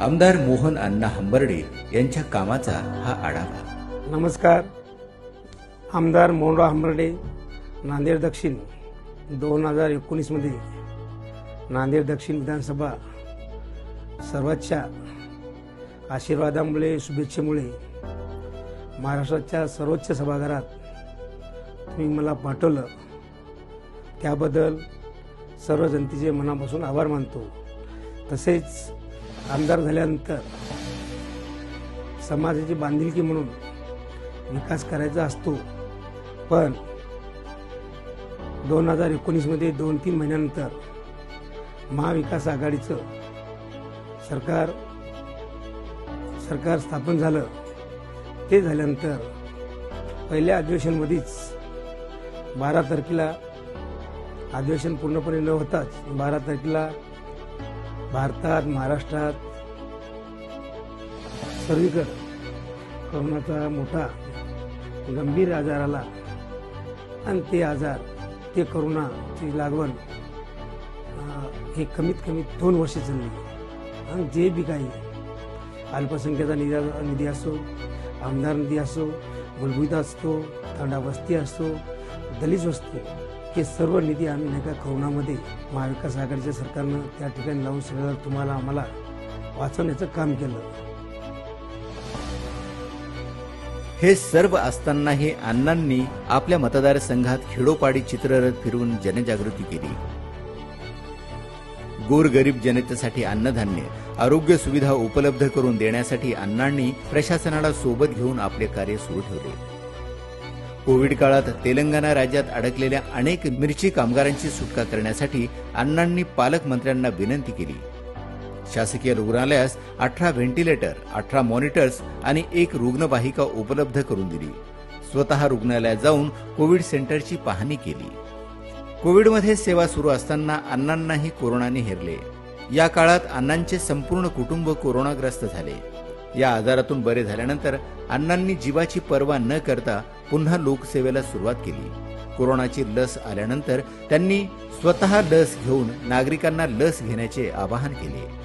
आमदार मोहन अण्णा हंबर्डे यांच्या कामाचा हा आढावा. नमस्कार. आमदार मोहनराव हंबर्डे नांदेड दक्षिण दोन हजार एकोणीसमध्ये नांदेड दक्षिण विधानसभा सर्वांच्या आशीर्वादामुळे शुभेच्छेमुळे महाराष्ट्राच्या सर्वोच्च सभागृहात तुम्ही मला पाठवलं. त्याबद्दल सर्व जनतेचे मनापासून आभार मानतो. तसेच आमदार झाल्यानंतर समाजाची बांधिलकी म्हणून विकास करायचा असतो. पण दोन हजार एकोणीसमध्ये दोन तीन महिन्यानंतर महाविकास आघाडीचं सरकार सरकार स्थापन झालं. ते झाल्यानंतर पहिल्या अधिवेशनमध्येच बारा तारखेला अधिवेशन पूर्णपणे न होताच बारा तारखेला भारतात महाराष्ट्रात सर्वीकडे कोरोनाचा मोठा गंभीर आजार आला. आणि ते आजार ते करोनाची लागवण हे कमीत कमी दोन वर्ष चालली. आणि जे बी काही अल्पसंख्याचा निधी निधी असो आमदार निधी असो मूलभूत असतो थंडावस्ती असतो दलित वस्तू हे सर्व निधी आम्ही नाही का कोरोनामध्ये महाविकास आघाडीच्या सरकारनं त्या ठिकाणी लावून सगळं तुम्हाला आम्हाला वाचवण्याचं काम केलं. हे सर्व असतानाही अण्णांनी आपल्या मतदारसंघात खेडोपाडी चित्ररथ फिरवून जनजागृती केली. गोरगरीब जनतेसाठी अन्नधान्य आरोग्य सुविधा उपलब्ध करून देण्यासाठी अण्णांनी प्रशासनाला सोबत घेऊन आपले कार्य सुरू ठेवले. कोविड काळात तेलंगणा राज्यात अडकलेल्या अनेक मिरची कामगारांची सुटका करण्यासाठी अण्णांनी पालकमंत्र्यांना विनंती केली. शासकीय रुग्णालयास अठरा व्हेंटिलेटर अठरा मॉनिटर्स आणि एक रुग्णवाहिका उपलब्ध करून दिली. स्वतः रुग्णालयात जाऊन कोविड सेंटरची पाहणी केली. कोविडमध्ये सेवा सुरू असताना अण्णांनाही कोरोनाने हेरले. या काळात अण्णांचे संपूर्ण कुटुंब कोरोनाग्रस्त झाले. या आजारातून बरे झाल्यानंतर अण्णांनी जीवाची पर्वा न करता पुन्हा लोकसेवेला सुरुवात केली. कोरोनाची लस आल्यानंतर त्यांनी स्वतः लस घेऊन नागरिकांना लस घेण्याचे आवाहन केले.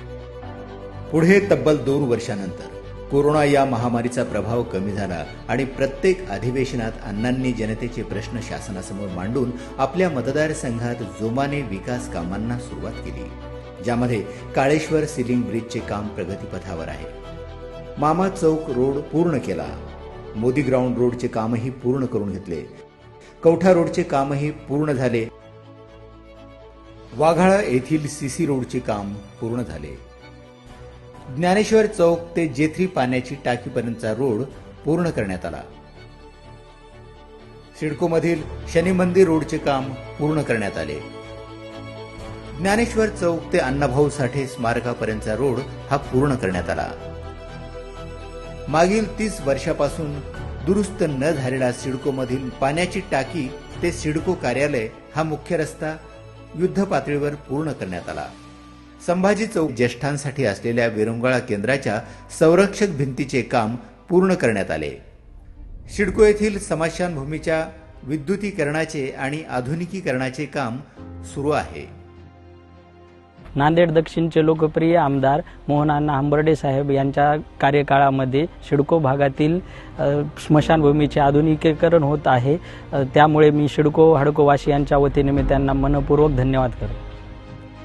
पुढे तब्बल दोन वर्षानंतर कोरोना या महामारीचा प्रभाव कमी झाला आणि प्रत्येक अधिवेशनात अण्णांनी जनतेचे प्रश्न शासनासमोर मांडून आपल्या मतदारसंघात जोमाने विकास कामांना सुरुवात केली ज्यामध्ये काळेश्वर सिलिंग ब्रिजचे काम प्रगतीपथावर आहे. मामा चौक रोड पूर्ण केला. मोदी ग्राउंड रोडचे कामही पूर्ण करून घेतले. कवठा रोडचे कामही पूर्ण झाले. वाघाळा येथील सीसी रोडचे काम पूर्ण झाले. ज्ञानेश्वर चौक ते जेथ्री पाण्याची टाकीपर्यंतचा रोड पूर्ण करण्यात आला. सिडकोमधील शनी मंदिर रोडचे काम पूर्ण करण्यात आले. ज्ञानेश्वर चौक ते अण्णाभाऊ साठे स्मारकापर्यंतचा रोड हा पूर्ण करण्यात आला. मागील तीस वर्षापासून दुरुस्त न झालेला सिडकोमधील पाण्याची टाकी ते सिडको कार्यालय हा मुख्य रस्ता युद्ध पातळीवर पूर्ण करण्यात आला. संभाजी चौक ज्येष्ठांसाठी असलेल्या विरंगुळा केंद्राच्या संरक्षक भिंतीचे काम पूर्ण करण्यात आले. सिडको येथील समाशानभूमीच्या विद्युतीकरणाचे आणि आधुनिकीकरणाचे काम सुरू आहे. नांदेड दक्षिणचे लोकप्रिय आमदार मोहनांना हंबर्डे साहेब यांच्या कार्यकाळामध्ये शिडको भागातील स्मशानभूमीचे आधुनिकीकरण होत आहे. त्यामुळे मी शिडको हडकोवासी यांच्या वतीने मी त्यांना मनपूर्वक धन्यवाद करतो.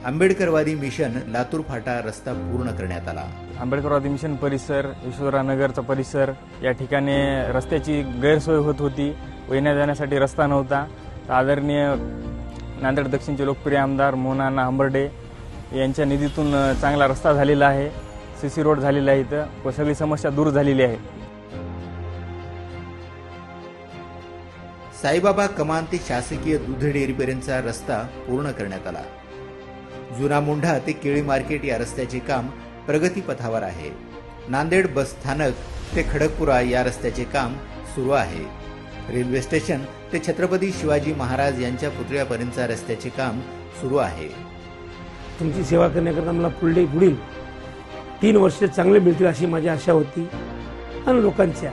आंबेडकरवादी मिशन लातूर फाटा रस्ता पूर्ण करण्यात आला. आंबेडकरवादी मिशन परिसर यशोधरा नगरचा परिसर या ठिकाणी रस्त्याची गैरसोय होत होती. येण्या जाण्यासाठी रस्ता नव्हता. तर आदरणीय नांदेड दक्षिणचे लोकप्रिय आमदार मोहनाना हंबर्डे यांच्या निधीतून चांगला रस्ता झालेला आहे. सी सी रोड झालेला आहे इथं. व सगळी समस्या दूर झालेली आहे. साईबाबा कमान ते शासकीय दूध डेअरीपर्यंतचा रस्ता पूर्ण करण्यात आला. जुना मुंढा ते केळी मार्केट या रस्त्याचे काम प्रगतीपथावर आहे. नांदेड बस स्थानक ते खडकपुरा या रस्त्याचे काम सुरू आहे. रेल्वे स्टेशन ते छत्रपती शिवाजी महाराज यांच्या पुतळ्यापर्यंतचा रस्त्याचे काम सुरू आहे. तुमची सेवा करण्याकरता मला पुढे पुढील तीन वर्ष चांगले मिळतील अशी माझी आशा होती. आणि लोकांच्या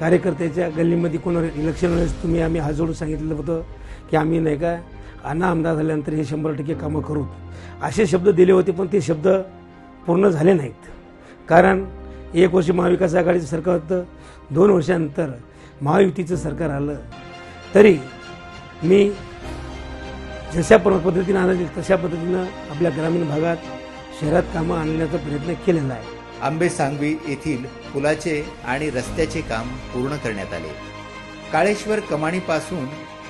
कार्यकर्त्याच्या गल्लीमध्ये कोण इलेक्शन वेळेस तुम्ही आम्ही हात जोडून होतं की आम्ही नाही का अण्णा आमदार झाल्यानंतर हे शंभर टक्के कामं करू. असे शब्द दिले होते पण ते शब्द पूर्ण झाले नाहीत. कारण एक वर्ष महाविकास आघाडीचं सरकार होतं दोन वर्षानंतर महायुतीचं सरकार आलं. तरी मी जशा प- पद्धतीनं आणत तशा पद्धतीनं आपल्या ग्रामीण भागात शहरात कामं आणण्याचा प्रयत्न केलेला आहे. आंबे सांगवी येथील पुलाचे आणि रस्त्याचे काम पूर्ण करण्यात आले. काळेश्वर कमानीपासून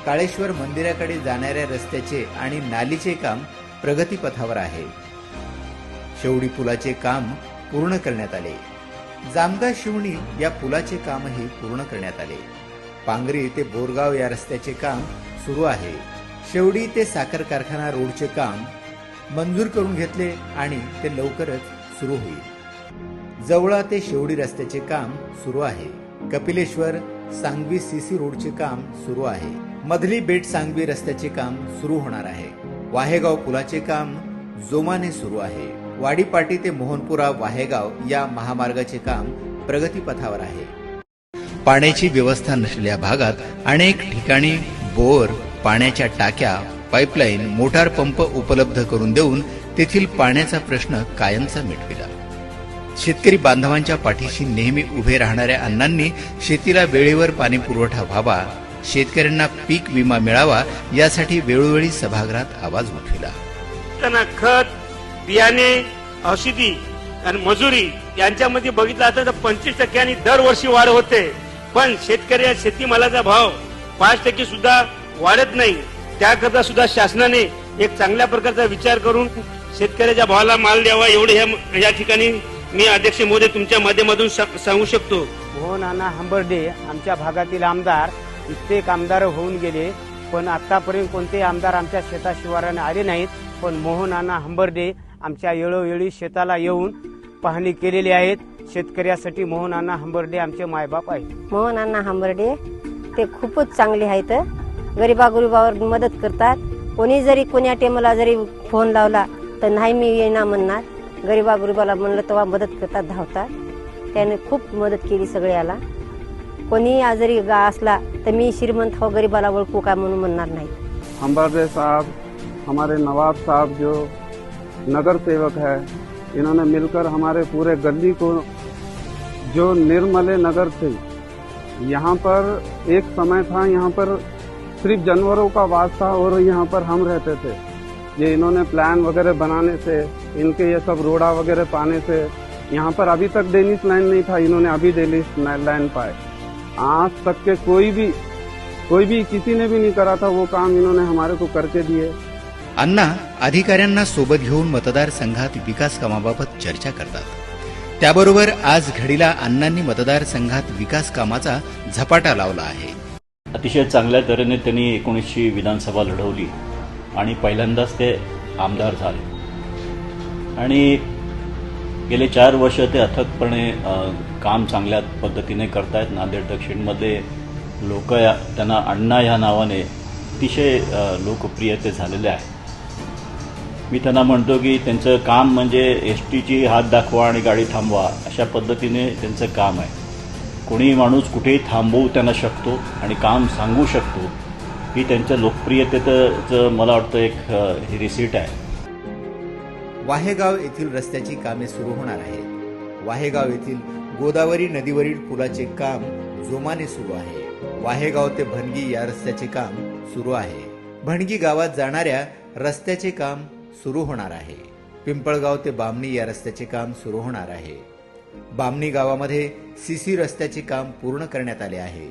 काळेश्वर मंदिराकडे जाणाऱ्या रस्त्याचे आणि नालीचे काम प्रगतीपथावर आहे. शेवडी पुलाचे काम पूर्ण करण्यात आले. जामगा शिवणी या पुलाचे कामही पूर्ण करण्यात आले. पांगरी ते बोरगाव या रस्त्याचे काम सुरू आहे. शेवडी ते साखर कारखाना रोडचे काम मंजूर करून घेतले आणि ते लवकरच सुरू होईल. जवळा ते शेवडी रस्त्याचे काम सुरू आहे. कपिलेश्वर सांगवी सीसी रोडचे काम सुरू आहे. मधली बेट सांगवी रस्त्याचे काम सुरू होणार आहे. वाहेगाव पुलाचे काम जोमाने सुरू आहे. वाडीपाटी ते मोहनपुरा वाहेगाव या महामार्गाचे काम प्रगतीपथावर आहे. पाण्याची व्यवस्था नसलेल्या भागात अनेक ठिकाणी बोर पाण्याच्या टाक्या पाईपलाईन मोटार पंप उपलब्ध करून देऊन तेथील पाण्याचा प्रश्न कायमचा मिटविला. शेतकरी बांधवांच्या पाठीशी नेहमी उभे राहणाऱ्या अण्णांनी शेतीला वेळेवर पाणी पुरवठा व्हावा शेतकऱ्यांना पीक विमा मिळावा यासाठी वेळोवेळी सभागृहात आवाज उठविला. त्यांना खत बियाणे औषधी आणि मजुरी यांच्यामध्ये बघितलं आता तर पंचवीस टक्क्यांनी दरवर्षी वाढ होते. पण शेतकऱ्या शेतीमालाचा भाव पाच टक्के सुद्धा वाढत नाही. त्याकरता सुद्धा शासनाने एक चांगल्या प्रकारचा विचार करून शेतकऱ्याच्या भावाला माल द्यावा एवढे ह्या- या ठिकाणी मी अध्यक्ष मोदी तुमच्या माध्यमातून सा- सांगू शकतो. मोहन अण्णा हंबर्डे आमच्या भागातील आमदार कित्येक आमदार होऊन गेले पण आतापर्यंत कोणते आमदार आमच्या शेता शिवाराने आले नाहीत पण मोहन अण्णा हंबर्डे आमच्या वेळोवेळी शेताला येऊन पाहणी केलेली आहेत. शेतकऱ्यासाठी मोहन अण्णा हंबर्डे आमचे मायबाप आहेत. मोहन अण्णा हंबर्डे ते खूपच चांगले आहेत. गरीबा गुरुबावर मदत करतात. कोणी जरी कोण्या टेमला जरी फोन लावला तर नाही मी येणार म्हणणार. गरीबा गुरुबाला म्हणलं तेव्हा मदत करतात धावतात. त्याने खूप मदत केली सगळ्याला. कोणी आजरी गा असला तर मी श्रीमंत हो गरिबाला ओळखू का म्हणून म्हणणार नाही. हम्बरदे साहब हमारे नवाब साहब जो नगर सेवक है इन्होंने मिलकर हमारे पूरे गली को जो निर्मले नगर थे यहाँ पर एक समय था यहाँ पर सिर्फ जानवरों का वास था और यहाँ पर हम रहते थे। ये इन्होंने प्लान वगैरह बनाने से इनके ये सब रोड़ा वगैरह पाने से यहाँ पर अभी तक डेनिस लाइन नहीं था। इन्होंने अभी डेनिस लाइन पाए। आज तक के कोई भी कोई भी किसी ने भी नहीं करा था वो काम इन्होंने हमारे को करके दिए। अण्णा अधिकाऱ्यांना सोबत घेऊन मतदारसंघात विकास कामाबाबत चर्चा करतात। त्याबरोबर आज घडीला अण्णांनी मतदारसंघात विकास कामाचा झपाटा लावला आहे. अतिशय चांगल्या तऱ्हेने त्यांनी एकोणीसशे विधानसभा लढवली आणि पहिल्यांदाच ते आमदार झाले. आणि गेले चार वर्ष ते अथकपणे काम चांगल्या पद्धतीने करतायत. नांदेड दक्षिणमध्ये लोक त्यांना अण्णा ह्या नावाने अतिशय लोकप्रिय लोकप्रियते झालेले आहे मी त्यांना म्हणतो की त्यांचं काम म्हणजे एस टीची हात दाखवा आणि गाडी थांबवा अशा पद्धतीने त्यांचं काम आहे. कोणीही माणूस कुठेही थांबवू त्यांना शकतो आणि काम सांगू शकतो ही त्यांच्या लोकप्रियतेचं मला वाटतं एक ही रिसीट आहे. वाहेगाव येथील रस्त्याची कामे सुरू होणार आहेत. वाहेगाव येथील गोदावरी नदीवरील पुलाचे काम जोमाने सुरू आहे. वाहेगाव ते भणगी या रस्त्याचे काम सुरू आहे. भणगी गावात जाणाऱ्या रस्त्याचे काम सुरू होणार आहे. पिंपळगाव ते बामणी या रस्त्याचे काम सुरू होणार आहे. बामणी गावामध्ये सीसी रस्त्याचे काम पूर्ण करण्यात आले आहे.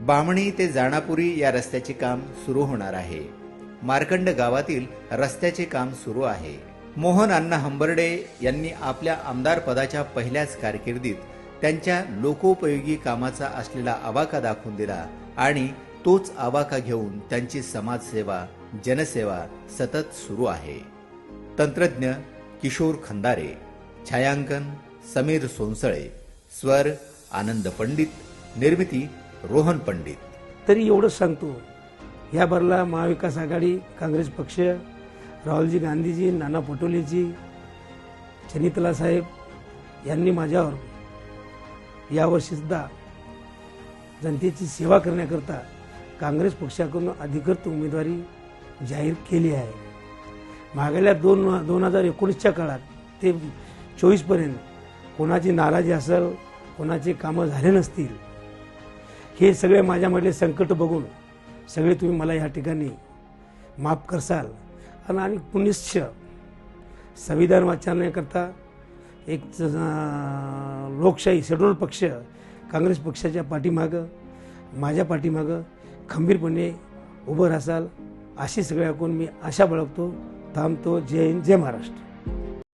बामणी ते जाणापुरी या रस्त्याचे काम सुरू होणार आहे. मार्कंड गावातील रस्त्याचे काम सुरू आहे. मोहन अण्णा हंबर्डे यांनी आपल्या आमदार पदाच्या पहिल्याच कारकिर्दीत त्यांच्या लोकोपयोगी कामाचा असलेला आवाका दाखवून दिला आणि तोच आवाका घेऊन त्यांची समाजसेवा जनसेवा सतत सुरू आहे. तंत्रज्ञ किशोर खंदारे छायांकन समीर सोनसळे स्वर आनंद पंडित निर्मिती रोहन पंडित. तरी एवढंच सांगतो या भरला महाविकास आघाडी काँग्रेस पक्ष राहुलजी गांधीजी नाना पटोलेजी चनितला साहेब यांनी माझ्यावर यावर्षीसुद्धा जनतेची सेवा करण्याकरता काँग्रेस पक्षाकडून अधिकृत उमेदवारी जाहीर केली आहे. मागल्या दोन दोन हजार एकोणीसच्या काळात ते चोवीसपर्यंत कोणाची नाराजी असेल कोणाची कामं झाले नसतील. हे सगळे माझ्यामधले संकट बघून सगळे तुम्ही मला या ठिकाणी माफ करसाल. आणि आणि पुनिश्च संविधान वाचण्याकरता एक लोकशाही शेड्यूल पक्ष काँग्रेस पक्षाच्या पाठीमागं माझ्या पाठीमागं खंबीरपणे उभं राहसाल अशी सगळ्याकून मी आशा बाळगतो. थांबतो. जय हिंद जय महाराष्ट्र.